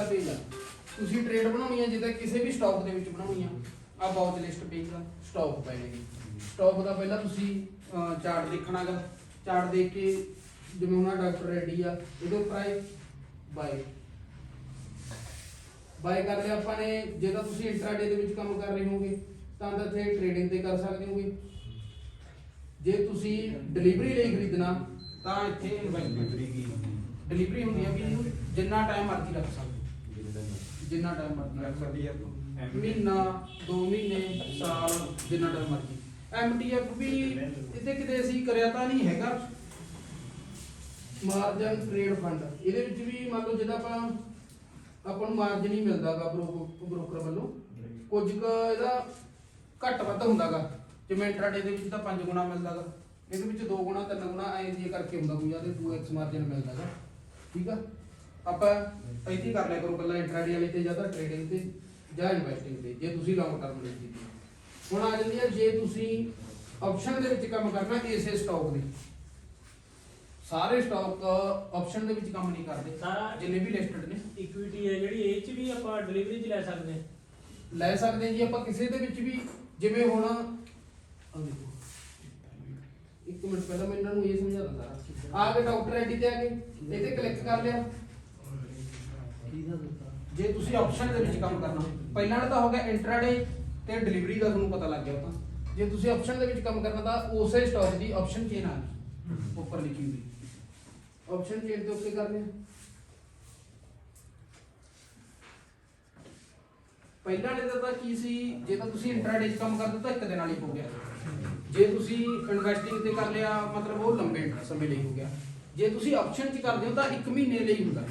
ਪਹਿਲਾ ਪੇਜ ਆ ਤੁਸੀਂ ਟ੍ਰੇਡ ਬਣਾਉਣੀ ਹੈ ਜਿੱਦਾਂ ਕਿਸੇ ਵੀ ਸਟਾਕ ਦੇ ਵਿੱਚ ਬਣਾਉਣੀ ਆ। ਆ ਵਾਚ ਲਿਸਟ ਪੇਜ ਦਾ ਸਟਾਕ ਪੈਣਗੇ ਸਟਾਕ ਦਾ ਪਹਿਲਾਂ ਤੁਸੀਂ ਚਾਰਟ ਦੇਖਣਾਗਾ ਚਾਰਟ ਦੇਖ ਕੇ ਜਿਵੇਂ ਉਹਨਾਂ ਡਾਕਟਰ ਰੈਡੀ ਆ ਇਹਦੇ ਉੱਪਰ ਆਏ ਬਾਈ ਬਾਈ ਕਰ ਲਿਆ ਆਪਾਂ ਨੇ ਜੇ ਤਾਂ ਤੁਸੀਂ ਇੰਟਰਾਡੇ ਦੇ ਵਿੱਚ ਕੰਮ ਕਰ ਰਹੇ ਹੋਗੇ ਤਾਂ ਤਾਂ ਇੱਥੇ ਟ੍ਰੇਡਿੰਗ ਤੇ ਕਰ ਸਕਦੇ ਹੋਗੇ ਜੇ ਤੁਸੀਂ ਡਿਲੀਵਰੀ ਲਈ ਖਰੀਦਣਾ ਤਾਂ ਇੱਥੇ ਇਨਵੈਸਟਮੈਂਟ ਡਿਲੀਵਰੀ ਹੁੰਦੀ ਹੈ ਵੀ ਜਿੰਨਾ ਟਾਈਮ ਮਰਜ਼ੀ ਰੱਖ ਸਕਦੇ ਜਿੰਨਾ ਟਾਈਮ ਮਰਜ਼ੀ ਰੱਖ ਸਕਦੇ ਮਹੀਨਾ 2 ਮਹੀਨੇ ਸਾਲ ਜਿੰਨਾ ਟਾਈਮ ਮਰਜ਼ੀ। ਐਮਟੀਐਫ ਵੀ ਇਹਦੇ ਕਿਤੇ ਅਸੀਂ ਕਰਿਆ ਤਾਂ ਨਹੀਂ ਹੈਗਾ। ਮਾਰਜਨ ਟ੍ਰੇਡ ਫੰਡ ਇਹਦੇ ਵਿੱਚ ਵੀ ਮੰਨ ਲਓ ਜਿਹਦਾ ਆਪਾਂ ਆਪਾਂ ਨੂੰ ਮਾਰਜਨ ਹੀ ਮਿਲਦਾਗਾ ਬ੍ਰੋਕਰ ਵੱਲੋਂ। ਕੁਝ ਕੁ ਇਹਦਾ ਘੱਟ ਵੱਧ ਹੁੰਦਾਗਾ। ਜਿਵੇਂ ਇੰਟਰਾਡੇ ਦੇ ਵਿੱਚ ਤਾਂ 5 ਗੁਣਾ ਮਿਲਦਾਗਾ। ਇਹਦੇ ਵਿੱਚ 2 ਗੁਣਾ 3 ਗੁਣਾ ਐਂ ਜੇ ਕਰਕੇ ਹੁੰਦਾ ਕੋਈ ਆਦੇ 2x ਮਾਰਜਨ ਮਿਲਦਾਗਾ। ਠੀਕ ਆ? ਆਪਾਂ ਇੱਥੇ ਕਰ ਲਿਆ ਕਰੋ ਪਹਿਲਾਂ ਇੰਟਰਾਡੇ ਵਾਲੇ ਤੇ ਜਾਂ ਤਾਂ ਟ੍ਰੇਡਿੰਗ ਤੇ ਜਾਂ ਇਨਵੈਸਟਿੰਗ ਤੇ ਜੇ ਤੁਸੀਂ ਲੌਂਗ ਟਰਮ ਲਈ ਕੀਤੀ ਹੁਣ ਆ ਜਾਂਦੀ ਹੈ ਜੇ ਤੁਸੀਂ ਆਪਸ਼ਨ ਦੇ ਵਿੱਚ ਕੰਮ ਕਰਨਾ ਇਸੇ ਸਟਾਕ ਦੇ ਸਾਰੇ ਸਟਾਕ ਆਪਸ਼ਨ ਦੇ ਵਿੱਚ ਕੰਮ ਨਹੀਂ ਕਰਦੇ ਸਾਰਾ ਜਿੰਨੇ ਵੀ ਲਿਸਟਡ ਨੇ। ਇਕੁਇਟੀ ਹੈ ਜਿਹੜੀ ਇਹ ਚ ਵੀ ਆਪਾਂ ਡਿਲੀਵਰੀ ਚ ਲੈ ਸਕਦੇ ਹਾਂ। ਲੈ ਸਕਦੇ ਹਾਂ ਜੀ ਆਪਾਂ ਕਿਸੇ ਦੇ ਵਿੱਚ ਵੀ ਜਿਵੇਂ ਹੁਣ ਆਹ ਦੇਖੋ। ਇੱਕ ਮਿੰਟ ਪਹਿਲਾਂ ਮੈਂ ਇਹਨਾਂ ਨੂੰ ਇਹ ਸਮਝਾ ਦਿੰਦਾ ਆ ਕੇ ਡਾਕਟਰ ਆਈਡੀ ਤੇ ਆ ਕੇ ਇਹਤੇ ਕਲਿੱਕ ਕਰ ਲਿਆ। ਜੇ ਤੁਸੀਂ ਆਪਸ਼ਨ ਦੇ ਵਿੱਚ ਕੰਮ ਕਰਨਾ, ਪਹਿਲਾਂ ਵਾਲਾ ਤਾਂ ਹੋ ਗਿਆ ਇੰਟਰਾਡੇ ਤੇ ਡਿਲੀਵਰੀ ਦਾ ਤੁਹਾਨੂੰ ਪਤਾ ਲੱਗ ਗਿਆ ਤਾਂ। ਜੇ ਤੁਸੀਂ ਆਪਸ਼ਨ ਦੇ ਵਿੱਚ ਕੰਮ ਕਰਨਾ ਤਾਂ ਉਸੇ ਸਟਾਕ ਦੀ ਆਪਸ਼ਨ ਚੇਨ ਆ ਗਈ, ਉੱਪਰ ਲਿਖੀ ਹੋਈ। ਆਪਸ਼ਨ ਚੇਨ ਤੇ ਉੱਤੇ ਕਰ ਪਹਿਲਾਂ ਵਾਲੇ ਤਾਂ ਕੀ ਸੀ, ਜੇ ਤਾਂ ਤੁਸੀਂ ਇੰਟਰਾਡੇ 'ਚ ਕੰਮ ਕਰਦੇ ਤਾਂ ਇੱਕ ਦਿਨ ਵਾਲੀ ਹੋ ਗਿਆ। ਜੇ ਤੁਸੀਂ ਇਨਵੈਸਟਿੰਗ ਤੇ ਕਰ ਲਿਆ, ਮਤਲਬ ਉਹ ਲੰਬੇ ਸਮੇਂ ਲਈ ਹੋ ਗਿਆ। ਜੇ ਤੁਸੀਂ ਆਪਸ਼ਨ 'ਚ ਕਰਦੇ ਹੋ ਤਾਂ 1 ਮਹੀਨੇ ਲਈ ਹੁੰਦਾ।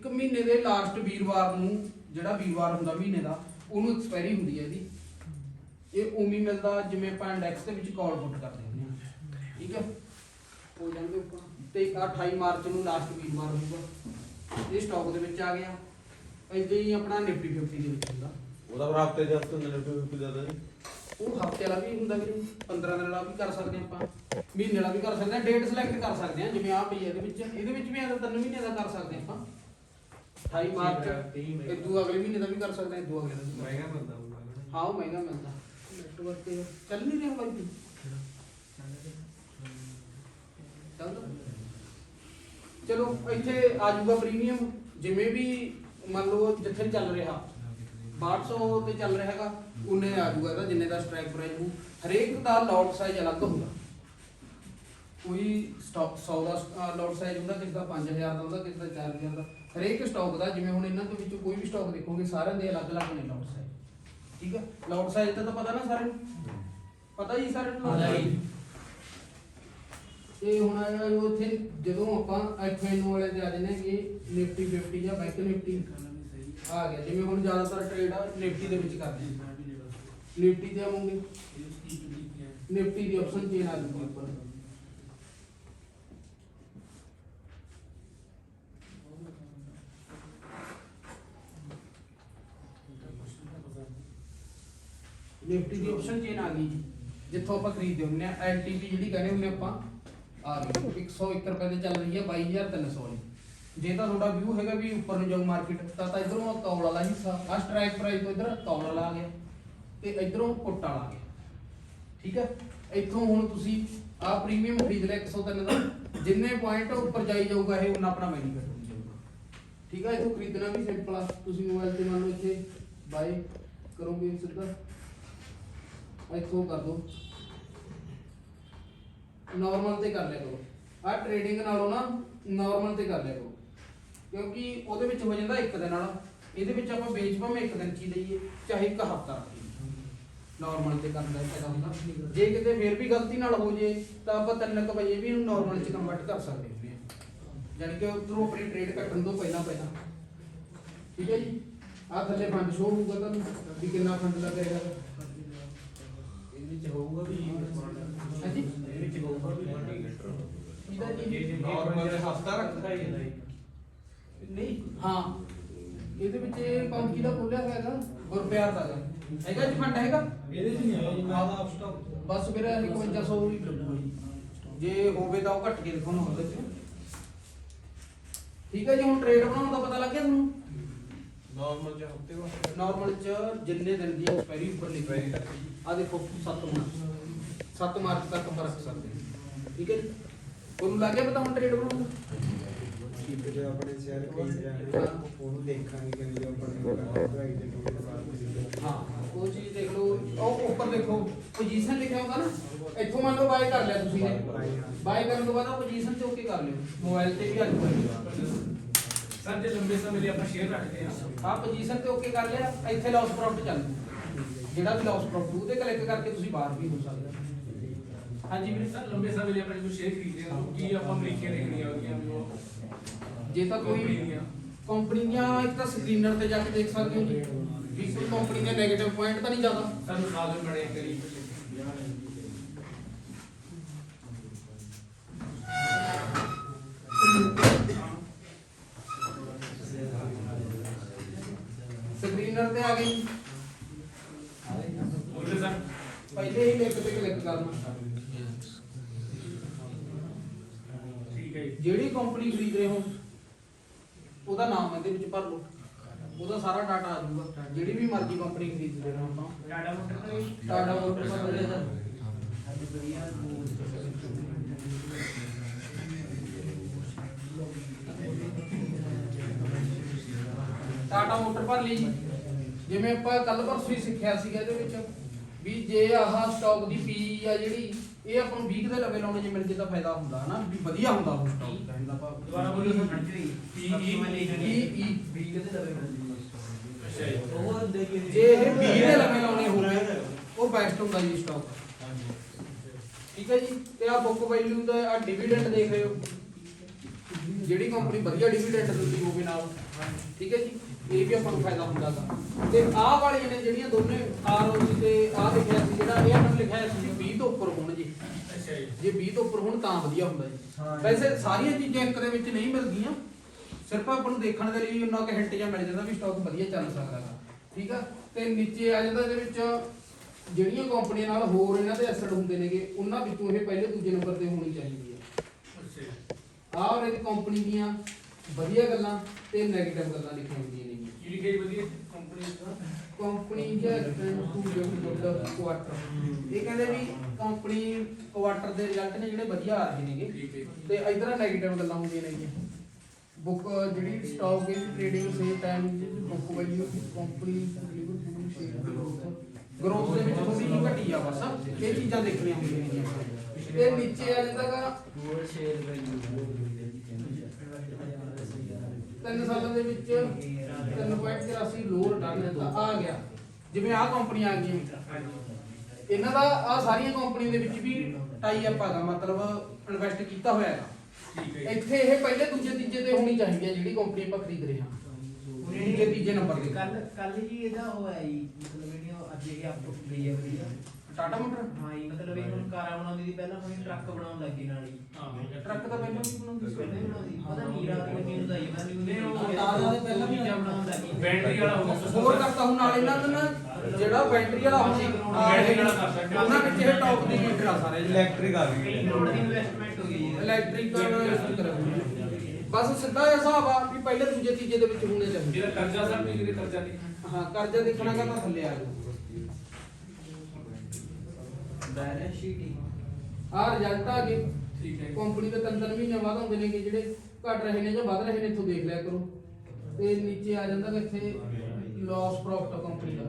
ਇੱਕ ਮਹੀਨੇ ਦੇ ਲਾਸਟ ਵੀਰਵਾਰ ਨੂੰ ਜਿਹੜਾ ਵੀਰਵਾਰ ਹੁੰਦਾ ਮਹੀਨੇ ਦਾ ਉਹਨੂੰ ਐਕਸਪਾਇਰੀ ਹੁੰਦੀ ਹੈ ਇਹਦੀ। ਇਹ ਉਮੀ ਮਿਲਦਾ ਜਿਵੇਂ ਆਪਾਂ ਇੰਡੈਕਸ ਦੇ ਵਿੱਚ ਕਾਲ ਪੁੱਟ ਕਰਦੇ ਹੁੰਦੇ ਹਾਂ। ਠੀਕ ਹੈ? ਹੋ ਜਾਂਦੇ ਉੱਪਰ ਤੇ ਇੱਕ ਆਹ 28 ਮਾਰਚ ਨੂੰ ਲਾਸਟ ਵੀਰਵਾਰ ਹੋਊਗਾ। ਇਹ ਸਟਾਕ ਦੇ ਵਿੱਚ ਆ ਗਿਆ। ਏਦਾਂ ਹੀ ਆਪਣਾ ਨਿਫਟੀ 50 ਦੇ ਵਿੱਚ ਹੁੰਦਾ। ਉਹਦਾ ਫਿਰ ਹਫ਼ਤੇ ਦੇ ਹਫ਼ਤੇ ਨਿਫਟੀ ਫਿਫਟੀ ਦਾ ਨਹੀਂ ਉਹ ਹਫ਼ਤੇ ਵਾਲਾ ਵੀ ਹੁੰਦਾ ਵੀਰੇ। 15 ਦਿਨ ਵਾਲਾ ਵੀ ਕਰ ਸਕਦੇ ਆਪਾਂ। ਮਹੀਨੇ ਵਾਲਾ ਵੀ ਕਰ ਸਕਦੇ ਹਾਂ। ਡੇਟ ਸਿਲੈਕਟ ਕਰ ਸਕਦੇ ਹਾਂ। ਜਿਵੇਂ ਆਹ ਪਈ ਹੈ ਇਹਦੇ ਵਿੱਚ। ਇਹਦੇ ਵਿੱਚ ਵੀ ਅਗਰ 3 ਮਹੀਨੇ ਦਾ ਕਰ ਸਕਦੇ ਆਪਾਂ। 28 ਮਾਰਚ ਇਦੋਂ ਅਗਲੇ ਮਹੀਨੇ ਦਾ ਵੀ ਕਰ ਸਕਦੇ ਹਾਂ ਇਦੋਂ ਅਗਲੇ ਦਾ ਵੀ ਕਰ ਸਕਦੇ। ਮਹਿੰਗਾ ਮਿਲਦਾ ਹੋਊਗਾ ਹਾਂ ਉਹ ਮਹਿੰਗਾ ਮਿਲਦਾ। ਨੈਟਵਰਕ ਤੇ। ਚੱਲ ਨਹੀਂ ਰਿਹਾ ਬਾਈ ਚੱਲਦਾ ਚਲੋ। ਇੱਥੇ ਆ ਜਾਊਗਾ ਪ੍ਰੀਮੀਅਮ ਜਿਵੇਂ ਵੀ ਮੰਨ ਲਓ ਜਿੱਥੇ ਚੱਲ ਰਿਹਾ। 1200 ਤੇ ਚੱਲ ਰਿਹਾ ਹੈਗਾ ਉਹਨੇ ਆ ਜਾਊਗਾ ਇਹਦਾ ਜਿੰਨੇ ਦਾ ਸਟ੍ਰਾਈਕ ਪ੍ਰਾਈਸ ਨੂੰ ਹਰੇਕ ਦਾ ਲੋਟ ਸਾਈਜ਼ ਅਲੱਗ ਹੁੰਦਾ। ਕੋਈ ਸਟਾਕ 100 ਦਾ ਲੋਟ ਸਾਈਜ਼ ਹੁੰਦਾ ਕਿਸੇ ਦਾ 5000 ਦਾ ਹੁੰਦਾ ਕਿਸੇ ਦਾ 4000 ਦਾ। ਹਰੇਕ ਸਟਾਕ ਦਾ ਜਿਵੇਂ ਹੁਣ ਇਹਨਾਂ ਦੇ ਵਿੱਚੋਂ ਕੋਈ ਵੀ ਸਟਾਕ ਦੇਖੋਗੇ ਸਾਰਿਆਂ ਦੇ ਅਲੱਗ-ਅਲੱਗ ਨੇ ਲੋਟ ਸਾਈਜ਼ ਠੀਕ ਹੈ ਲੋਟ ਸਾਈਜ਼ ਦਾ ਤਾਂ ਪਤਾ ਨਾ ਸਾਰਿਆਂ ਨੂੰ? ਪਤਾ ਹੀ ਸਾਰਿਆਂ ਨੂੰ? ਪਤਾ ਜੀ। ਇਹ ਹੁਣ ਆਇਆ ਉਹ ਇੱਥੇ ਜਦੋਂ ਆਪਾਂ ਐਫਐਨ ਵਾਲੇ ਤੇ ਆ ਜਾਂਦੇ ਕਿ ਨਿਫਟੀ 50 ਜਾਂ ਬੈਂਕ ਨਿਫਟੀ ਆ ਗਿਆ ਜਿਵੇਂ ਹੁਣ ਜ਼ਿਆਦਾਤਰ ਟ੍ਰੇਡ ਆ ਨਿਫਟੀ ਦੇ ਵਿੱਚ ਕਰਦੇ ਆ। ਨਿਫਟੀ ਤੇ ਆਵਾਂਗੇ ਨਿਫਟੀ ਦੀ ਆਪਸ਼ਨ ਚੇਨ ਆ ਜੂਗੀ ਉੱਪਰ ਨਿਫਟੀ ਦੀ ਆਪਸ਼ਨ ਚੇਨ ਆ ਗਈ ਜਿੱਥੋਂ ਆਪਾਂ ਖਰੀਦਦੇ ਹੁੰਦੇ ਆ ਐਲਟੀਪੀ ਜਿਹੜੀ ਕਹਿੰਦੇ ਹੁੰਦੇ ਆਪਾਂ, ਆ ਗਈ। 101 ਰੁਪਏ ਤੇ ਚੱਲ ਰਹੀ ਹੈ 22300 ਵਾਲੀ। ਜੇ ਤਾਂ ਤੁਹਾਡਾ ਵਿਊ ਹੈਗਾ ਵੀ ਉੱਪਰ ਨੂੰ ਜਾਊ ਮਾਰਕੀਟ ਤਾਂ ਤਾਂ ਇਧਰੋਂ ਕੌਲ ਵਾਲਾ ਹਿੱਸਾ ਆ ਸਟ੍ਰਾਈਕ ਪ੍ਰਾਈਸ ਤੋਂ ਇਧਰ ਕੌਲ ਵਾਲਾ ਆ ਗਿਆ, ਤੇ ਇਧਰੋਂ ਪੁੱਟ ਵਾਲਾ ਆ ਗਿਆ। ਠੀਕ ਹੈ? ਇੱਥੋਂ ਹੁਣ ਤੁਸੀਂ ਆ ਪ੍ਰੀਮੀਅਮ ਖਰੀਦ ਲਿਆ 103 ਦਾ। ਜਿੰਨੇ ਪੁਆਇੰਟ ਉੱਪਰ ਜਾਈ ਜਾਊਗਾ ਇਹ ਉਹਨਾਂ ਆਪਣਾ ਬੈਨੀਫਿਟ ਹੋ ਜਾਊਗਾ। ਠੀਕ ਹੈ? ਇਥੋਂ ਖਰੀਦਣਾ ਵੀ ਸਿੰਪਲ ਆ। ਤੁਸੀਂ ਮੋਬਾਈਲ ਤੇ ਮੰਨ ਲਓ ਇੱਥੇ ਬਾਏ ਕਰੋਗੇ ਸਿੱਧਾ। ਇੱਥੋਂ ਕਰ ਦੋ ਨਾਰਮਲ ਤੇ ਕਰ ਲਿਆ ਕਰੋ। ਆ ਟ੍ਰੇਡਿੰਗ ਨਾਲੋਂ ਨਾ ਨਾਰਮਲ ਤੇ ਕਰ ਲਿਆ ਕਰੋ। ਕਿਉਂਕਿ ਉਹਦੇ ਵਿੱਚ ਹੋ ਜਾਂਦਾ ਇੱਕ ਦਿਨ ਵਾਲਾ। ਇਹਦੇ ਵਿੱਚ ਆਪਾਂ ਵੇਚ ਭਾਵੇਂ ਇੱਕ ਦਿਨ ਚ ਲਈਏ, ਚਾਹੇ ਇੱਕ ਹਫਤਾ ਰੱਖੀਏ ਨਾਰਮਲ ਤੇ ਕਰਨ ਦਾ ਫਾਇਦਾ ਹੁੰਦਾ। ਜੇ ਕਿਤੇ ਫੇਰ ਵੀ ਗਲਤੀ ਨਾਲ ਹੋ ਜੇ, ਤਾਂ ਆਪਾਂ 3 ਵਜੇ ਵੀ ਇਹਨੂੰ ਨਾਰਮਲ ਚ ਕਨਵਰਟ ਕਰ ਸਕਦੇ ਹੁੰਦੇ ਆ ਯਾਨੀ ਕਿ ਉਧਰੋਂ ਆਪਣੀ ਟ੍ਰੇਡ ਕੱਟਣ ਤੋਂ ਪਹਿਲਾਂ ਪਹਿਲਾਂ। ਠੀਕ ਹੈ ਜੀ? ਆ ਥੱਲੇ ਫੰਡ ਸ਼ੋ ਹੋਊਗਾ ਤੁਹਾਨੂੰ। ਵੀ ਕਿੰਨਾ ਫੰਡ ਲੱਗ ਰਿਹਾ। ਇਹਦੇ ਵਿੱਚ ਹੋਊਗਾ ਵੀ ਹਾਂਜੀ। ਇਹਦੇ ਵਿੱਚ ਹੋਊਗਾ ਵੀ ਇਹਦਾ ਜੀ ਨਾਰਮਲ ਹਫਤਾ ਰੱਖਦਾ ਹੀ ਹੈ ਨਹੀਂ ਹਾਂ। ਇਹਦੇ ਵਿੱਚ ਅਕਾਊਂਟ ਕਿਹਦਾ ਖੋਲਿਆ ਹੋਇਆ ਹੈਗਾ ਗੁਰਪਿਆਰ ਦਾ ਹੈਗਾ। ਹੈਗਾ ਜੀ ਫੰਡ ਹੈਗਾ? ਇਹਦੇ ਚ ਨਹੀਂ ਆਇਆ ਜੀ ਮੈਂ ਆਪਸਟਾਕ ਬਸ ਮੇਰਾ 5100 ਹੀ ਲੱਗੂਗਾ ਜੀ। ਜੇ ਹੋਵੇ ਤਾਂ ਉਹ ਘੱਟ ਕੇ ਦਿਖਾਉਣਾ ਹੁੰਦਾ ਜੀ ਠੀਕ ਹੈ ਜੀ ਹੁਣ ਟ੍ਰੇਡ ਬਣਾਉਣ ਦਾ ਪਤਾ ਲੱਗ ਗਿਆ ਨਾਰਮਲ ਚ ਹਫ਼ਤੇ ਬਾਅਦ ਨਾਰਮਲ ਚ ਜਿੰਨੇ ਦਿਨ ਦੀ ਐਕਸਪਾਇਰੀ ਉੱਪਰ ਲਿਖੀ Expiry ਹੈ। ਆ ਦੇਖੋ 7 ਮਾਰਚ। 7 ਮਾਰਚ ਤੱਕ ਆਪਾਂ ਰੱਖ ਸਕਦੇ ਹਾਂ। ਠੀਕ ਹੈ ਜੀ? ਉਹਨੂੰ ਲੱਗ ਗਿਆ ਪਤਾ ਹੁਣ ਟ੍ਰੇਡ ਬਣਾਉਣ ਠੀਕ ਹੈ ਆਪਣੇ ਸ਼ਹਿਰ ਕਈ ਜਾਣੇ ਉਹਨੂੰ ਦੇਖਾਂਗੇ ਕਿ ਵੀ ਆਪਣੇ ਭਾਈ ਦੇ ਬਾਅਦ ਹਾਂ ਉਹ ਚੀਜ਼ ਦੇਖ ਲਓ। ਉਹ ਉੱਪਰ ਦੇਖੋ ਪੋਜੀਸ਼ਨ ਲਿਖਿਆ ਹੁੰਦਾ ਨਾ ਇੱਥੋਂ ਮੰਨ ਲਓ ਬਾਈ ਕਰ ਲਿਆ ਤੁਸੀਂ ਨੇ। ਬਾਈ ਕਰਨ ਤੋਂ ਬਾਅਦ ਆ ਪੋਜੀਸ਼ਨ ਤੇ ਓਕੇ ਕਰ ਲਿਓ। ਮੋਬਾਈਲ ਤੇ ਵੀ ਅੱਜ ਸਰ ਜੇ ਲੰਬੇ ਸਮੇਂ ਲਈ ਆਪਾਂ ਸ਼ੇਅਰ ਰੱਖਦੇ ਆ ਆ ਪੋਜੀਸ਼ਨ ਤੇ ਓਕੇ ਕਰ ਲਿਆ। ਇੱਥੇ ਲਾਸ ਪ੍ਰੋਫਿਟ ਚੱਲ ਜਿਹੜਾ ਵੀ ਲਾਸ ਪ੍ਰੋਫਿਟ ਉਹਦੇ ਕਲਿੱਕ ਕਰਕੇ ਤੁਸੀਂ ਬਾਹਰ ਵੀ ਹੋ ਸਕਦੇ ਹੋ। ਹਾਂਜੀ ਵੀਰੇ ਸਰ ਲੰਬੇ ਸਮੇਂ ਲਈ ਆਪਾਂ ਜਦੋਂ ਸ਼ੇਅਰ ਖਰੀਦਦੇ ਆ ਕੀ ਆਪਾਂ ਬਰੀਕੀਆਂ ਦੇਖਣੀਆਂ ਹੁੰਦੀਆਂ ਵੀ ਉਹ ਜੇ ਤਾਂ ਕੋਈ ਕੰਪਨੀ ਦੀਆਂ। ਕੰਪਨੀ ਦੀਆਂ ਇੱਕ ਤਾਂ ਸਕਰੀਨਰ ਤੇ ਜਾ ਕੇ ਦੇਖ ਸਕਦੇ ਹੋ ਜੀ। ਵੀ ਕੋਈ ਕੰਪਨੀ ਦੇ 네ਗੇਟਿਵ ਪੁਆਇੰਟ ਤਾਂ ਨਹੀਂ ਜ਼ਿਆਦਾ। ਸਾਨੂੰ ਖਾਸ ਬੜੇ ਕਰੀਬ ਗਈ। ਬੋਲੇ ਸਰ ਪਹਿਲੇ ਹੀ ਲਿੰਕ ਤੇ ਕਲਿੱਕ ਕਰਨਾ ਠੀਕ ਹੈ ਜੀ ਜਿਹੜੀ ਕੰਪਨੀ ਖਰੀਦ ਰਹੇ ਹੋ ਉਹਦਾ ਨਾਮ ਇਹਦੇ ਵਿੱਚ ਭਰ ਲਓ। ਉਹਦਾ ਸਾਰਾ ਡਾਟਾ ਆ ਜਾਊਗਾ। ਜਿਹੜੀ ਵੀ ਮਰਜ਼ੀ ਕੰਪਨੀ ਖਰੀਦ ਰਹੇ ਹੋ ਆਪਾਂ। ਟਾਟਾ ਮੋਟਰ ਦਾ ਵੀ ਟਾਟਾ ਮੋਟਰ ਭਰ ਲਿਆ ਟਾਟਾ ਮੋਟਰ ਭਰ ਲਈ ਜੀ। ਜਿਵੇਂ ਆਪਾਂ ਕੱਲ ਪਰਸੋਂ ਹੀ ਸਿੱਖਿਆ ਸੀਗਾ ਇਹਦੇ ਵਿੱਚ ਵੀ ਜੇ ਆਹ ਸਟਾਕ ਦੀ ਪੀ ਆ ਜਿਹੜੀ ਇਹ ਆਪਾਂ ਨੂੰ 20 ਦੇ ਲਵੇ ਲਾਉਣੇ ਜੇ ਮਿਲ ਜੇ ਤਾਂ ਫਾਇਦਾ ਹੁੰਦਾ ਹਨਾ? ਵੀ ਵਧੀਆ ਹੁੰਦਾ ਉਹ ਸਟਾਕ ਕਹਿਣ ਦਾ ਭਾਵ ਦੁਬਾਰਾ ਬੋਲੋ ਸਰ ਪੀ ਈ ਈ ਅੱਛਾ ਜੀ। ਉਹ ਦੇਖੀਏ ਜੇ ਇਹ 20 ਦੇ ਲਵੇ ਲਾਉਣੇ ਹੋਵੇ ਉਹ ਬੈਸਟ ਹੁੰਦਾ ਜੀ ਸਟਾਕ ਠੀਕ ਹੈ ਜੀ? ਤੇ ਆ ਬੁੱਕ ਵੈਲਿਊ ਦਾ ਆ ਡਿਵੀਡੈਂਡ ਦੇਖ ਰਹੇ ਹੋ। ਜਿਹੜੀ ਕੰਪਨੀ ਵਧੀਆ ਡਿਵੀਡੈਂਡ ਦਿੰਦੀ ਹੋਵੇ ਨਾਲ। ਠੀਕ ਹੈ ਜੀ? ਇਹ ਵੀ ਆਪਾਂ ਨੂੰ ਫਾਇਦਾ ਹੁੰਦਾ ਗਾ। ਤੇ ਆਹ ਵਾਲੀਆਂ ਨੇ ਜਿਹੜੀਆਂ ਦੋਨੇ ਆਰਓਸੀ ਤੇ ਆਹ ਲਿਖਿਆ ਸੀ ਜਿਹੜਾ ਇਹ ਆਪਾਂ ਲਿਖਿਆ ਸੀ ਵੀ 20 ਤੋਂ ਉੱਪਰ ਹੋਣ ਜੀ। ਅੱਛਾ ਜੀ। ਜੇ 20 ਤੋਂ ਉੱਪਰ ਹੋਣ ਤਾਂ ਵਧੀਆ ਹੁੰਦਾ ਜੀ। ਵੈਸੇ ਸਾਰੀਆਂ ਚੀਜ਼ਾਂ ਇੱਕ ਦੇ ਵਿੱਚ ਨਹੀਂ ਮਿਲਦੀਆਂ ਸਿਰਫ ਆਪਾਂ ਨੂੰ ਦੇਖਣ ਦੇ ਲਈ ਉਹਨਾਂ ਕੁ ਹਿੰਟ ਜਿਹਾ ਮਿਲ ਜਾਂਦਾ ਵੀ ਸਟਾਕ ਵਧੀਆ ਚੱਲ ਸਕਦਾ ਹੈ ਠੀਕ ਆ? ਤੇ ਨੀਚੇ ਆ ਜਾਂਦਾ ਇਹਦੇ ਵਿੱਚ ਜਿਹੜੀਆਂ ਕੰਪਨੀਆਂ ਨਾਲ ਹੋਰ ਇਹਨਾਂ ਦੇ ਐਸੈਟ ਹੁੰਦੇ ਨੇਗੇ ਉਹਨਾਂ ਵਿੱਚੋਂ ਇਹ ਪਹਿਲੇ ਦੂਜੇ ਨੰਬਰ ਤੇ ਹੋਣੀ ਚਾਹੀਦੀ ਹੈ ਅੱਛਾ ਜੀ। ਆਹ ਔਰ ਇਹਦੀ ਕੰਪਨੀ ਦੀਆਂ ਵਧੀਆ ਗੱਲਾਂ ਤੇ 네ਗੇਟਿਵ ਗੱਲਾਂ ਲਿਖੀਆਂ ਹੁੰਦੀਆਂ ਨੇ ਜੀ ਵਧੀਆ ਕੰਪਨੀ ਦਾ। ਕੰਪਨੀ ਜਾਂ ਟੂ ਗੁੱਡ ਕੁਆਟਰ ਇਹ ਕਹਿੰਦੇ ਵੀ ਕੰਪਨੀ ਕੁਆਟਰ ਦੇ ਰਿਜ਼ਲਟ ਨੇ ਜਿਹੜੇ ਵਧੀਆ ਆ ਰਹੇ ਨੇਗੇ। ਤੇ ਇਧਰ ਨੈਗੇਟਿਵ ਗੱਲਾਂ ਹੁੰਦੀਆਂ ਨੇਗੀਆਂ ਬੁੱਕ ਜਿਹੜੀ stock in trading say time book value company deliver share growth ਦੇ ਵਿੱਚ ਥੋੜੀ ਜਿਹੀ ਘਟੀ ਆ ਬਸ। ਇਹ ਚੀਜ਼ਾਂ ਦੇਖਣੀਆਂ ਹੁੰਦੀਆਂ ਨੇਗੀਆਂ ਤੇ ਨੀਚੇ ਆ ਜਾਂਦਾ ਗਾ ਤਿੰਨ ਸਾਲਾਂ ਦੇ ਵਿੱਚ 3.83 ਲੋਅਰ ਰਿਟਰਨ ਆ ਗਿਆ। ਜਿਵੇਂ ਆਹ ਕੰਪਨੀ ਆ ਗਈ ਇਹਨਾਂ ਦਾ ਆ ਸਾਰੀਆਂ ਕੰਪਨੀ ਦੇ ਵਿੱਚ ਵੀ ਟਾਈ ਅਪ ਹੈਗਾ ਮਤਲਬ ਇਨਵੈਸਟ ਕੀਤਾ ਹੋਇਆ ਹੈਗਾ। ਠੀਕ ਹੈ ਜੀ। ਇੱਥੇ ਇਹ ਪਹਿਲੇ ਦੂਜੇ ਤੀਜੇ ਤੇ ਹੋਣੀ ਚਾਹੀਦੀ ਹੈ ਜਿਹੜੀ ਕੰਪਨੀ ਆਪਾਂ ਖਰੀਦ ਰਹੇ ਹਾਂ। ਦੂਜੇ ਤੀਜੇ ਨੰਬਰ ਤੇ। ਕੱਲ ਕੱਲ ਜੀ ਇਹਦਾ ਹੋਇਆ ਜੀ ਮਤਲਬ ਵੀਡੀਓ ਅੱਜ ਇਹ ਅਪ ਗਈ ਹੈ ਵਧੀਆ। ਟਾਟਾ ਮੋਟਰ? ਹਾਂ ਜੀ ਮਤਲਬ ਇਹ ਹੁਣ ਕਾਰਾਂ ਬਣਾਉਂਦੀ ਸੀ ਪਹਿਲਾਂ ਹੁਣ ਟਰੱਕ ਬਣਾਉਣ ਲੱਗੀ ਨਾਲ ਹੀ। ਹਾਂ ਟਰੱਕ ਤਾਂ ਪਹਿਲਾਂ ਵੀ ਬਣਾਉਂਦੀ ਸੀ ਪਹਿਲਾਂ ਹੀ ਬਣਾਉਂਦੀ ਸੀ। ਪਤਾ ਨਹੀਂ ਰਾਤ ਨੂੰ ਨਿਊਜ਼ ਆਈ ਮੈਂ ਨਿਊਜ਼ ਨਹੀਂ, ਉਹ ਕਾਰਾਂ ਦੇ ਪਹਿਲਾਂ ਵੀ ਬਣਾਉਣ ਲੱਗੀ ਬੈਟਰੀ ਵਾਲਾ ਹੋ ਗਿਆ ਹੋਰ ਕਰਤਾ ਹੁਣ ਨਾਲ ਇਹਨਾਂ ਦਾ ਨਾ ਜਿਹੜਾ ਬੈਟਰੀ ਵਾਲਾ ਹੁਣ ਬੈਟਰੀ ਵਾਲਾ ਕਰ ਸਕਦੇ। ਉਹਨਾਂ ਵਿੱਚ ਇਹ ਟੌਪ ਦੀ ਮੀਟਰ ਆ ਸਾਰੇ ਇਲੈਕਟ੍ਰਿਕ ਆ ਗਈ। ਦੀ ਇਨਵੈਸਟਮੈਂਟ ਹੋ ਗਈ ਜੀ ਇਲੈਕਟ੍ਰੀਕਲ ਬਸ ਸਿੱਧਾ ਜਿਹਾ ਹਿਸਾਬ ਆ ਵੀ ਪਹਿਲੇ ਦੂਜੇ ਤੀਜੇ ਦੇ ਵਿੱਚ ਹੋਣੇ ਚਾਹੀਦੇ। ਜਿਹੜਾ ਕਰਜ਼ਾ ਸਰ ਵੀ ਕਿਤੇ ਕਰਜ਼ਾ ਨਹੀਂ ਹਾਂ ਕਰਜ਼ਾ ਦੇਖਣਾਗਾ ਤਾਂ ਥੱਲੇ ਆ ਜਾਓ। ਬੈਲੈਂਸ ਸ਼ੀਟ ਹੀ। ਆ ਰਿਜ਼ਲਟ ਆ ਗਏ ਠੀਕ ਹੈ। ਕੰਪਨੀ ਦੇ ਤਿੰਨ ਤਿੰਨ ਮਹੀਨੇ ਬਾਅਦ ਆਉਂਦੇ ਨੇਗੇ ਜਿਹੜੇ ਘਟ ਰਹੇ ਨੇ ਜਾਂ ਵੱਧ ਰਹੇ ਨੇ ਇੱਥੋਂ ਦੇਖ ਲਿਆ ਕਰੋ। ਤੇ ਨੀਚੇ ਆ ਜਾਂਦਾ ਗਾ ਇੱਥੇ ਲਾਸ ਪ੍ਰੋਫਿਟ ਕੰਪਨੀ ਦਾ।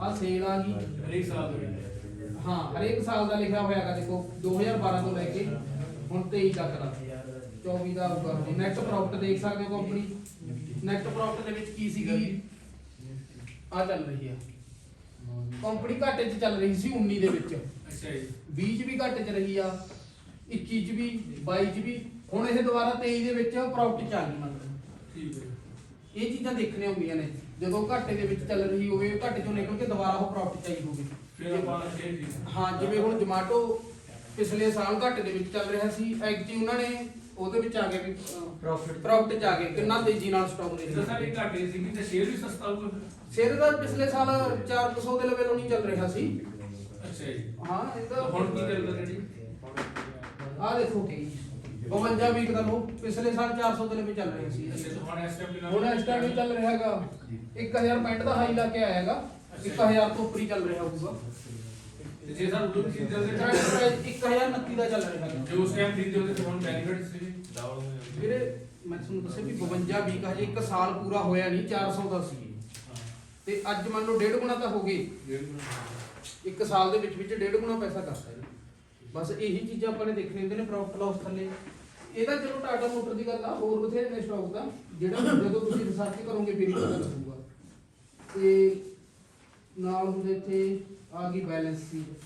ਆ ਸੇਲ ਆ ਗਈ। ਹਰੇਕ ਸਾਲ ਦੇ ਵਿੱਚ ਹਾਂ ਹਰੇਕ ਸਾਲ ਦਾ ਲਿਖਿਆ ਹੋਇਆ ਹੈਗਾ ਦੇਖੋ 2012 ਤੋਂ ਲੈ ਕੇ ਹੁਣ 23 ਤੱਕ ਦਾ। 24 ਦਾ ਆਊਗਾ। ਨੈਟ ਪ੍ਰੋਫਿਟ ਦੇਖ ਸਕਦੇ ਹੋ ਕੰਪਨੀ ਨੈਟ ਪ੍ਰੋਫਿਟ ਦੇ ਵਿੱਚ ਕੀ ਸੀਗੀ ਆ ਚੱਲ ਰਹੀ ਆ। ਕੰਪਨੀ ਘਾਟੇ 'ਚ ਚੱਲ ਰਹੀ ਸੀ 19 ਦੇ ਵਿੱਚ। ਅੱਛਾ ਜੀ। 20 ਚ ਵੀ ਘੱਟ ਚ ਰਹੀ ਆ 21 ਚ ਵੀ 22 ਚ ਵੀ। ਹੁਣ ਇਹ ਦੁਬਾਰਾ 23 ਦੇ ਵਿੱਚ ਪ੍ਰੋਫਿਟ ਚ ਆ ਗਈ ਮਤਲਬ। ਠੀਕ ਹੈ। ਇਹ ਚੀਜ਼ਾਂ ਦੇਖਣੀਆਂ ਹੁੰਦੀਆਂ ਨੇ। ਜਦੋਂ ਘਾਟੇ ਦੇ ਵਿੱਚ ਚੱਲ ਰਹੀ ਹੋਵੇ ਘਾਟੇ ਚੋਂ ਨਿਕਲ ਕੇ ਦੁਬਾਰਾ ਉਹ ਪ੍ਰੋਫਿਟ ਚ ਆਈ ਹੋਵੇ। ਫਿਰ ਆਪਾਂ ਸ਼ੇਅਰ ਖਰੀਦਣਾ ਹਾਂ ਜਿਵੇਂ ਹੁਣ ਜਮਾਟੋ ਪਿਛਲੇ ਸਾਲ ਘਾਟੇ ਦੇ ਵਿੱਚ ਚੱਲ ਰਿਹਾ ਸੀ ਐਕਚੁਅਲੀ ਉਹਨਾਂ ਨੇ ਉਹਦੇ ਵਿੱਚ ਆ ਗਿਆ ਵੀ Profit। ਪ੍ਰੋਫਿਟ ਚ ਆ ਗਏ ਕਿੰਨਾ ਤੇਜ਼ੀ ਨਾਲ ਸਟਾਕ ਦੇ ਸਰ ਇਹ ਘਾਟੇ ਸੀਗੀ ਤੇ ਸ਼ੇਅਰ ਵੀ ਸਸਤਾ ਹੋਊਗਾ ਸ਼ੇਅਰ ਦਾ ਪਿਛਲੇ ਸਾਲ 400 ਦੇ ਲੈਵਲ ਨਹੀਂ ਚੱਲ ਰਿਹਾ ਸੀ। ਅੱਛਾ ਜੀ। ਹਾਂ ਇਹ ਤਾਂ ਤਾਂ ਹੁਣ ਕੀ ਚੱਲਦਾ ਜੀ? ਆ ਦੇਖੋ 52 ਵੀਕ ਦਾ ਲੋ ਪਿਛਲੇ ਸਾਲ 400 ਦੇ ਲਈ ਚੱਲ ਰਿਹਾ ਸੀ। ਹੁਣ ਇਸ ਟਾਈਮ ਹੁਣ ਇਸ ਟਾਈਮ ਵੀ ਚੱਲ ਰਿਹਾ ਹੈਗਾ। 1065 ਦਾ ਹਾਈ ਲਾ ਕੇ ਆਇਆ ਹੈਗਾ। 1000 ਤੋਂ ਉੱਪਰ ਹੀ ਚੱਲ ਰਿਹਾ ਹੋਊਗਾ। ਤੇ ਜੇ ਸਰ ਉਦੋਂ ਖਰੀਦਦੇ ਤੇ ਕਰੰਟ ਪ੍ਰਾਈਸ 1029 ਦਾ ਚੱਲ ਰਿਹਾ ਹੈਗਾ ਜੋ ਉਸ ਟਾਈਮ ਖਰੀਦਦੇ ਹੁੰਦੇ ਤੇ ਹੁਣ ਬੈਨੀਫਿਟ ਸੀ ਵੀਰੇ ਮੈਂ ਤੁਹਾਨੂੰ ਦੱਸਿਆ ਵੀ 52 ਵੀਕ ਹਜੇ 1 ਸਾਲ ਪੂਰਾ ਹੋਇਆ ਨਹੀਂ 400 ਦਾ ਸੀ। ਤੇ ਅੱਜ ਮੰਨ ਲਓ ਡੇਢ ਗੁਣਾ ਤਾਂ ਹੋ ਗਏ। ਇੱਕ ਸਾਲ ਦੇ ਵਿੱਚ ਵਿੱਚ ਡੇਢ ਗੁਣਾ ਪੈਸਾ ਕਰਤਾ ਜੀ। ਬਸ ਇਹੀ ਚੀਜ਼ਾਂ ਆਪਾਂ ਨੇ ਦੇਖਣੇ ਹੁੰਦੇ ਨੇ ਪ੍ਰੋਫਿਟ ਲਾਸ ਥੱਲੇ। ਇਹਦਾ ਚਲੋ ਟਾਟਾ ਮੋਟਰ ਦੀ ਗੱਲ ਆ ਹੋਰ ਬਥੇਰੇ ਨੇ ਸਟਾਕ ਦਾ। ਜਿਹੜਾ ਜਦੋਂ ਤੁਸੀਂ ਰਿਸਰਚ ਕਰੋਗੇ ਫਿਰ ਹੀ ਪਤਾ ਲੱਗੂਗਾ। ਤੇ ਨਾਲ ਹੁਣ ਇੱਥੇ ਆ ਗਈ ਬੈਲੈਂਸ ਸ਼ੀਟ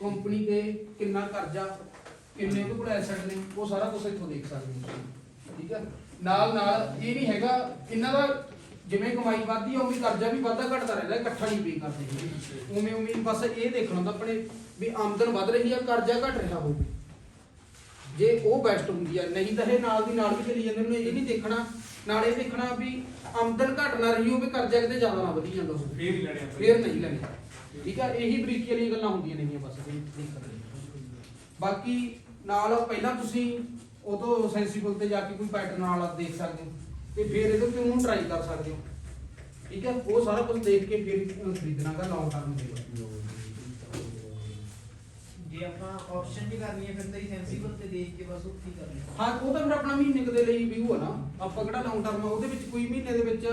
ਕੰਪਨੀ ਦੇ ਕਿੰਨਾ ਕਰਜ਼ਾ, ਕਿੰਨੇ ਕੁ ਕੋਲ ਐਸੈਟ ਨੇ, ਉਹ ਸਾਰਾ ਕੁਝ ਇੱਥੋਂ ਦੇਖ ਸਕਦੇ ਹੋ ਤੁਸੀਂ। ਠੀਕ ਹੈ ਨਾਲ ਨਾਲ ਇਹ ਨਹੀਂ ਹੈਗਾ, ਇਹਨਾਂ ਦਾ ਜਿਵੇਂ ਕਮਾਈ ਵੱਧਦੀ ਆ, ਉਵੇਂ ਕਰਜ਼ਾ ਵੀ ਵੱਧਦਾ, ਘਟਦਾ ਰਹਿੰਦਾ, ਇਕੱਠਾ ਨਹੀਂ ਪੇ ਕਰਦੇ ਹੈਗੇ। ਉਵੇਂ ਉਵੇਂ ਬਸ ਇਹ ਦੇਖਣਾ ਹੁੰਦਾ ਆਪਣੇ ਵੀ ਆਮਦਨ ਵੱਧ ਰਹੀ ਆ, ਕਰਜ਼ਾ ਘਟ ਰਿਹਾ ਹੋਵੇ ਜੇ ਉਹ ਬੈਸਟ ਹੁੰਦੀ ਆ ਨਹੀਂ ਤਾਂ ਇਹ ਨਾਲ ਦੀ ਨਾਲ ਵੀ ਚਲੀ ਜਾਂਦੇ ਨੇ ਇਹ ਨਹੀਂ ਦੇਖਣਾ ਨਾਲ ਇਹ ਦੇਖਣਾ ਵੀ ਆਮਦਨ ਘਟ ਨਾ ਰਹੀ ਹੋਵੇ ਕਰਜ਼ਾ ਕਿਤੇ ਜ਼ਿਆਦਾ ਨਾ ਵਧੀ ਜਾਂਦਾ ਹੋਵੇ। ਫੇਰ ਹੀ ਲੈਣੇ। ਫੇਰ ਨਹੀਂ ਲੈਣੇ। ਠੀਕ ਆ ਇਹੀ ਬਰੀਕੀ ਵਾਲੀਆਂ ਗੱਲਾਂ ਹੁੰਦੀਆਂ ਨੇਗੀਆਂ ਬਸ ਇਹ ਦੇਖਣ ਲਈ ਬਾਕੀ ਨਾਲ ਪਹਿਲਾਂ ਤੁਸੀਂ ਉਦੋਂ ਸੈਂਸੀਬਲ ਤੇ ਜਾ ਕੇ ਕੋਈ ਪੈਟਰਨ ਵਾਲਾ ਦੇਖ ਸਕਦੇ ਹੋ ਤੇ ਫਿਰ ਇਹਦੇ ਤੇ ਉਹਨੂੰ ਟਰਾਈ ਕਰ ਸਕਦੇ ਹੋ। ਠੀਕ ਹੈ ਉਹ ਸਾਰਾ ਕੁਝ ਦੇਖ ਕੇ ਫਿਰ ਅਹ, ਖਰੀਦਣਾਗਾ ਲੌਂਗ ਟਰਮ ਦੇ ਲਈ ਜੇ ਆਪਾਂ ਆਪਸ਼ਨ ਦੀ ਕਰਨੀ ਹੈ, ਫਿਰ ਤਾਂ ਸੈਂਸੀਬਲ ਤੇ ਦੇਖ ਕੇ ਬਸ ਉੱਥੇ ਹੀ ਕਰਨੀ ਹਾਂ। ਉਹ ਤਾਂ ਫਿਰ ਆਪਣਾ ਮਹੀਨੇ ਕੁ ਦੇ ਲਈ ਵਿਊ ਆ ਨਾ। ਆਪਾਂ ਕਿਹੜਾ ਲੌਂਗ ਟਰਮ ਉਹਦੇ ਵਿੱਚ ਕੋਈ ਮਹੀਨੇ ਦੇ ਵਿੱਚ